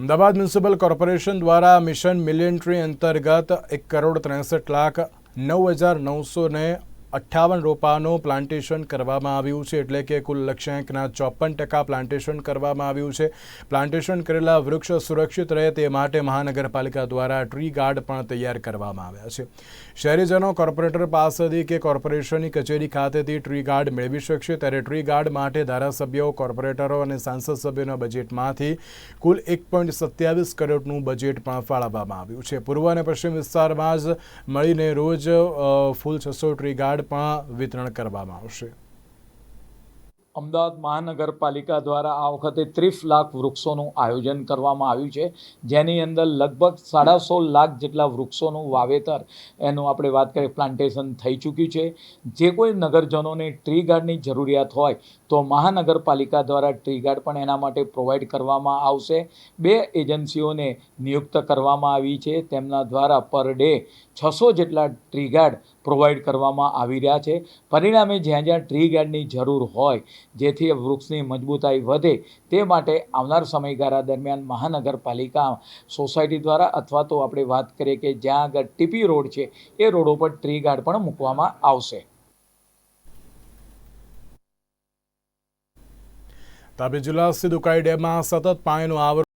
Ahmedabad municipal corporation દ્વારા mission મિલિન્ટ્રી અંતર્ગત એક કરોડ ત્રેસઠ લાખ નવ હજાર નવસો ને અઠ્ઠાવન રોપાનું પ્લાન્ટેશન કરવામાં આવ્યું છે, એટલે કે કુલ લક્ષ્યાંકના ચોપન ટકા પ્લાન્ટેશન કરવામાં આવ્યું છે. પ્લાન્ટેશન કરેલા વૃક્ષ સુરક્ષિત રહે તે માટે મહાનગરપાલિકા દ્વારા ટ્રી ગાર્ડ પણ તૈયાર કરવામાં આવ્યા છે. શહેરીજનો કોર્પોરેટર પાસેથી કે કોર્પોરેશનની કચેરી ખાતેથી ટ્રી ગાર્ડ મેળવી શકશે ત્યારે ટ્રી ગાર્ડ માટે ધારાસભ્યો, કોર્પોરેટરો અને સાંસદ સભ્યોના બજેટમાંથી કુલ એક પોઈન્ટ સત્યાવીસ કરોડનું બજેટ પણ ફાળવવામાં આવ્યું છે. પૂર્વ અને પશ્ચિમ વિસ્તારમાં જ મળીને રોજ ફૂલ છસો ટ્રી ગાર્ડ પણ વિતરણ કરવામાં આવશે. અમદાવાદ મહાનગરપાલિકા દ્વારા આ વખતે ત્રીસ લાખ વૃક્ષોનું આયોજન કરવામાં આવ્યું છે. જેની અંદર લગભગ સાડા સોળ લાખ જેટલા વૃક્ષોનું વાવેતર એનું આપણે વાત કરીએ પ્લાન્ટેશન થઈ ચૂક્યું છે. જે કોઈ નગરજનોને ટ્રી ગાર્ડની જરૂરિયાત હોય તો મહાનગરપાલિકા દ્વારા ટ્રી ગાર્ડ પણ એના માટે પ્રોવાઈડ કરવામાં આવશે. બે એજન્સીઓને નિયુક્ત કરવામાં આવી છે. તેમના દ્વારા પર ડે છસો જેટલા ટ્રી ગાર્ડ પ્રોવાઈડ કરવામાં આવી રહ્યા છે. પરિણામે જ્યાં જ્યાં ટ્રી ગાર્ડની જરૂર હોય, જેથી વૃક્ષની મજબૂતાઈ વધે, તે માટે આવનાર સમયગાળા દરમિયાન મહાનગરપાલિકા, સોસાયટી દ્વારા અથવા તો આપણે વાત કરીએ કે જ્યાં આગળ ટીપી રોડ છે, એ રોડો પર ટ્રી ગાર્ડ પણ મૂકવામાં આવશે. તાપી જિલ્લા સ્થિત ડેમમાં સતત પાણીનો આવરો